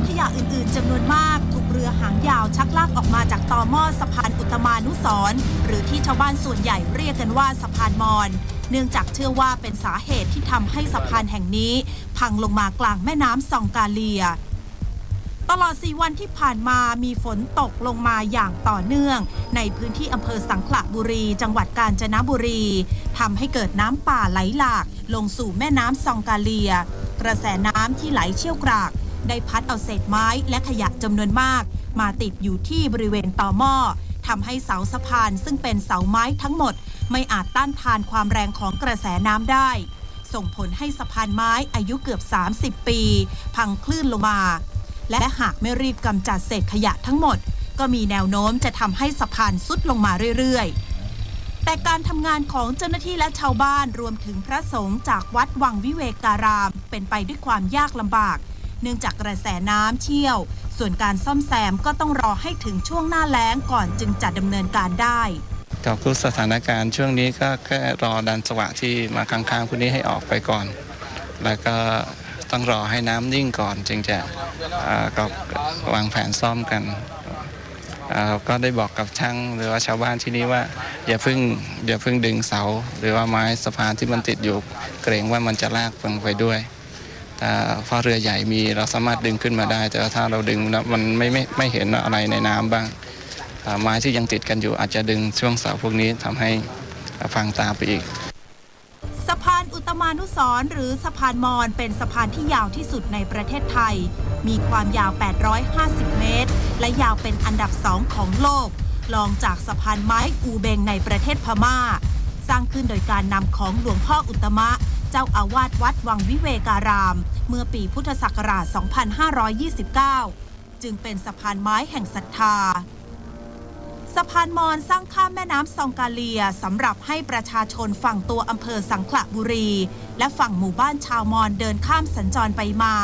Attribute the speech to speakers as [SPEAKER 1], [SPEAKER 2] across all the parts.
[SPEAKER 1] และขยะอื่นๆจำนวนมาก ถูกเรือหางยาวชักลากออกมาจากต่อหม้อสะพานอุตมานุสรหรือที่ชาวบ้านส่วนใหญ่เรียกกันว่าสะพานมอญเนื่องจากเชื่อว่าเป็นสาเหตุที่ทำให้สะพานแห่งนี้ พังลงมากลางแม่น้ำซองกาเลีย ตลอด 4 วันที่ผ่านมามีฝนตกลงมาอย่างต่อเนื่อง ในพื้นที่อำเภอสังขละบุรี จังหวัดกาญจนบุรีทำให้เกิดน้ำป่าไหลหลาก ลงสู่แม่น้ำซองกาเลีย กระแสน้ำที่ไหลเชี่ยวกราก ได้พัดเอาเศษไม้และขยะจำนวนมาก มาติดอยู่ที่บริเวณต่อหม้อทำให้เสาสะพานซึ่งเป็นเสาไม้ทั้งหมด ไม่อาจต้านทานความแรงของกระแสน้ำได้ ส่งผลให้สะพานไม้อายุเกือบ 30 ปี พังคลื่นลงมา และหากไม่รีบกำจัดเศษขยะทั้งหมด ก็มีแนวโน้มจะทำให้สะพานสุดลงมาเรื่อยๆแต่การทำงานของเจ้าหน้าที่และชาวบ้านรวมถึงพระสงฆ์จากวัดวังวิเวการาม เป็นไปด้วยความยากลำบาก เนื่องจากกระแสน้ำเชี่ยว ส่วนการซ่อมแซมก็ต้องรอให้ถึงช่วงหน้าแล้งก่อนจึงจะดำเนินการได้
[SPEAKER 2] กับทุกสถานการณ์ช่วงนี้ก็แค่รอดันสวะที่มาค้างๆพวกนี้ให้ออกไปก่อน แล้วก็ต้องรอให้น้ำนิ่งก่อน จึงจะก็วางแผนซ่อมกันอ่าก็ได้บอกกับช่างหรือว่าชาวบ้านที่นี่ว่า อย่าเพิ่งอย่าเพิ่งดึงเสา หรือว่าไม้สะพานที่มันติดอยู่ เกรงว่ามันจะลากลงไปด้วย ถ้าเราะเรือใหญ่มีเราสามารถดึงขึ้นมาได้ แต่ถ้าเราดึงแล้วมันไม่ไม่ไม่เห็นอะไรในน้ำบ้างไม้ที่ยังติดกันอยู่อาจจะดึงช่วงเสาพวกนี้ทำให้ฟังตาไปอีก
[SPEAKER 1] สะพานอุตมานุสรหรือสะพานมอญเป็นสะพานที่ยาวที่สุดในประเทศไทย มีความยาว 850 เมตร และยาวเป็นอันดับสองของโลกรองจากสะพานไม้อูเบงในประเทศพม่า สร้างขึ้นโดยการนำของหลวงพ่ออุตมะ เจ้าอาวาสวัดวังวิเวการาม เมื่อปีพุทธศักราช 2529 จึงเป็นสะพานไม้แห่งศรัทธา สะพานมอนสร้างข้ามแม่น้ำซองกาเลียสำหรับให้ประชาชนฝั่งตัวอำเภอสังขละบุรี และฝั่งหมู่บ้านชาวมอนเดินข้ามสัญจรไปมา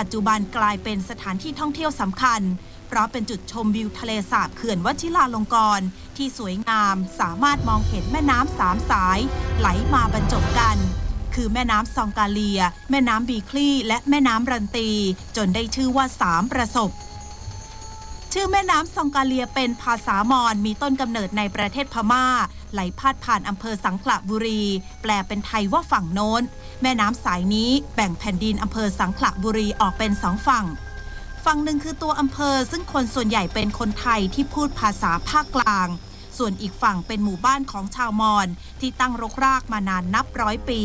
[SPEAKER 1] ปัจจุบันกลายเป็นสถานที่ท่องเที่ยวสำคัญ เพราะเป็นจุดชมวิวทะเลสาบเขื่อนวชิราลงกรณ์ที่สวยงาม สามารถมองเห็นแม่น้ำสามสาย ไหลมาบรรจบกัน คือแม่น้ำซองกาเลีย แม่น้ำบีคลี่และแม่น้ำรันตี จนได้ชื่อว่าสามประสบชื่อแม่น้ำซองกาเลียเป็นภาษามอญมีต้นกำเนิดในประเทศพม่า ไหลพาดผ่านอำเภอสังขละบุรี แปลเป็นไทยว่าฝั่งโน้น แม่น้ำสายนี้แบ่งแผ่นดินอำเภอสังขละบุรีออกเป็นสองฝั่ง ฝั่งหนึ่งคือตัวอำเภอซึ่งคนส่วนใหญ่เป็นคนไทยที่พูดภาษาภาคกลาง ส่วนอีกฝั่งเป็นหมู่บ้านของชาวมอญที่ตั้งรกรากมานานนับร้อยปี